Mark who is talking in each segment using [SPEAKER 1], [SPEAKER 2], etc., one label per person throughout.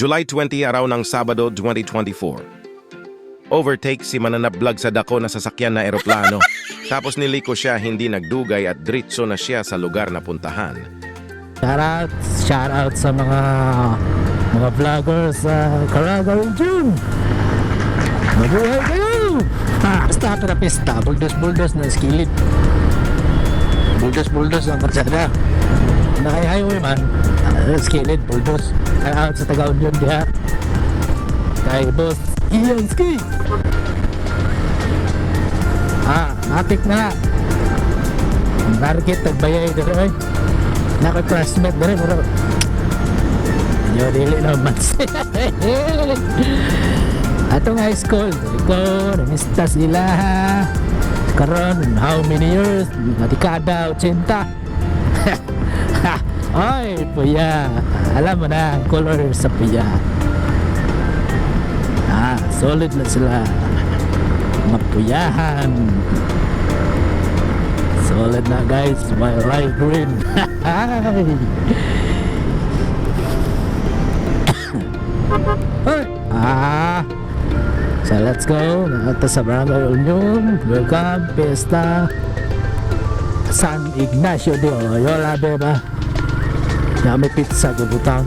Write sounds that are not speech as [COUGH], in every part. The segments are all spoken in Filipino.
[SPEAKER 1] July 20 araw ng Sabado 2024. Overtake si mananap vlog sa dako na sasakyan na eroplano. [LAUGHS] Tapos niliko siya hindi nagdugay at diretso na siya sa lugar na puntahan.
[SPEAKER 2] Shout out, shout out sa mga mga vloggers sa Caraga region. Mabuhay kayo! Ah, basta para pista, buldos buldos na skillet. Buldos buldos ang karsada. Na kay highway man, uh, skillet, buldos. Shout out sa taga Union diha. Kay boss Ian Ski. Ah, matik na. Market tagbayay dito eh. Naka-classmate na rin, pero Medyo dili naman [LAUGHS] siya. Atong high school, iko, namista sila. Karon, how many years? Mga dekada, 80. Ay, puya. Alam mo na, ang color sa puya. Ah, solid na sila. Mga puyahan. Solid na guys, my light green. Ah, so let's go. Ito sa Barangay Union. Welcome, Pesta. San Ignacio de Loyola, beba. May pizza gubutang.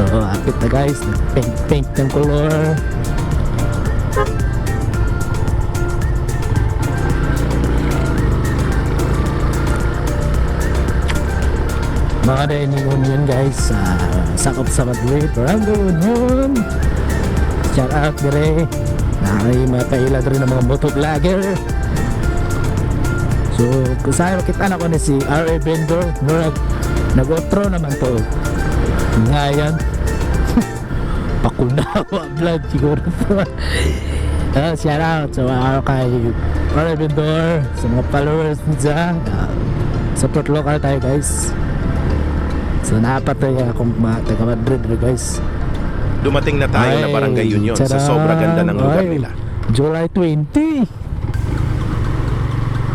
[SPEAKER 2] So, apit na guys. Pink-pink ng color. Mga dining union guys. Uh, sakop sa Madrid Barangay Union. Shout out dire na may mapailan rin ng mga motovlogger. So kung saan makita na ko ni si R.A. Bendor nag nag-outro naman to. Ngayon [LAUGHS] pakunawa vlog siguro uh, [LAUGHS] shout out sa mga kay R.A. Bendor sa mga followers niya uh, support local tayo guys So napatay akong mga taga Madrid guys.
[SPEAKER 1] Dumating na tayo na
[SPEAKER 2] Ay,
[SPEAKER 1] Barangay Union sa sobra ganda ng lugar
[SPEAKER 2] Ay,
[SPEAKER 1] nila.
[SPEAKER 2] July 20.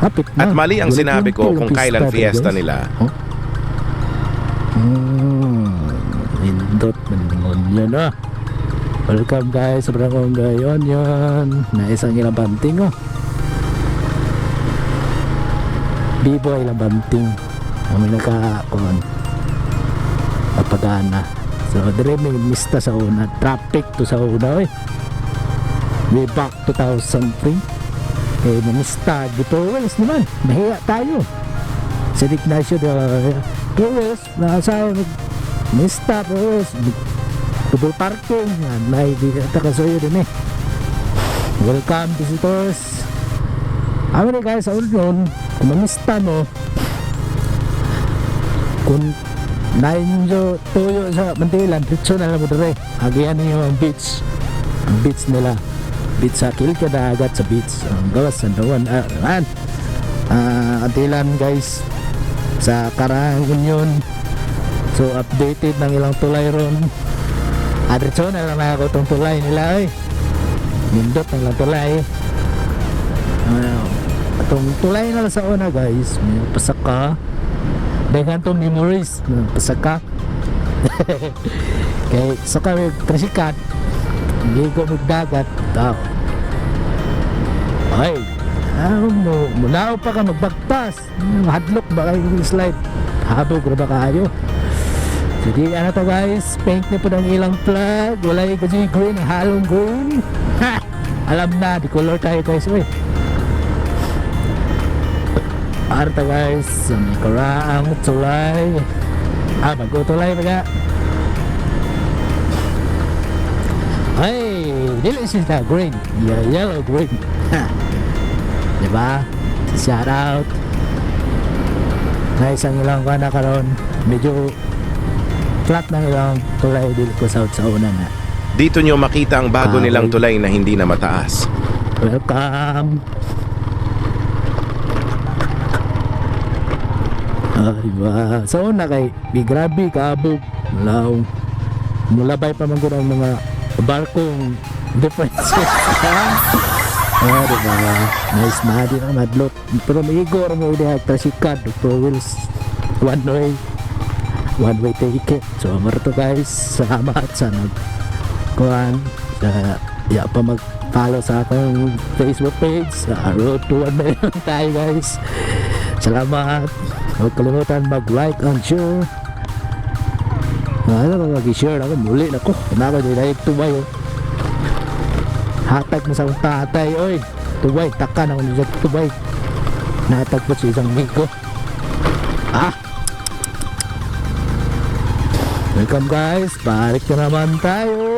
[SPEAKER 2] Kapit na.
[SPEAKER 1] At mali ang
[SPEAKER 2] July
[SPEAKER 1] sinabi
[SPEAKER 2] 20
[SPEAKER 1] ko
[SPEAKER 2] yung
[SPEAKER 1] kung kailan
[SPEAKER 2] pista,
[SPEAKER 1] fiesta
[SPEAKER 2] guys.
[SPEAKER 1] nila.
[SPEAKER 2] Oh? Hmm, indot man yun ah. Welcome guys sa Barangay Union. Na isang ilang banting oh. Bibo ilang banting. Kami nagka-on. Papagana. So, dire may mista sa una. Traffic to sa una eh. Way back 2003. Eh, namista. Dito, Wells naman. Nahiya tayo. Sa Ignacio de Wells, nasa mista po Wells. Double parking. Yan, may di takasuyo din eh. Welcome visitors. Ano ni guys, sa Ulron, kung mamista mo, kung nainyo tuyo sa Mantilan, ditso na lang mo dire. Agihan niyo ang beach. Ang beach nila. Beach sa kilid ka dagat sa beach. Ang gawas sa dawan. Ah, man. Ah, Antilan guys. Sa Karang Union. So updated ng ilang tulay ron. Ah, na lang ako itong tulay nila eh. Nindot ng ilang tulay. Ah, atong tulay na lang sa una guys. May pasaka. Daghan memories pasaka. [LAUGHS] Kay sa kami trasikat. Ligo mo dagat. Tao. Ay. Ah, mo, mulaw pa ka magbagpas. Hadlok ba kayo yung slide? Habog na ba kayo? Jadi ano to guys, paint na po ng ilang flag. Wala yung kasi green, halong green. Ha! Alam na, di color tayo guys. Uy. Arta guys, karaang tulay. Ah, magutulay pa ka. Ay, dili siya green. Yeah, yellow green. Ha. Diba? Shout out. Na isang ilang ka na karon. Medyo flat na ilang tulay dili ko sa sa una na.
[SPEAKER 1] Dito nyo makita ang bago nilang tulay na hindi na mataas.
[SPEAKER 2] Welcome. Ay ba. So una kay di grabe kaabog. Law. Mulabay pa man gud ang mga barkong differences. [LAUGHS] Ah, diba? Nice na di na madlot. Pero may igor mo di trasikat Pro Wheels one way. one way ticket so marto guys salamat sa nag kuhan sa ya pa mag follow sa akong Facebook page sa road to 1 million [LAUGHS] tayo guys salamat huwag kalimutan mag like and share. Ano ba mag-share ako muli na ko. Na ako dahil tumayo hatag mo sa tatay oy. Tubay takan ako nila tubay. Natag po sa isang mingko ah! Welcome guys. Balik na naman tayo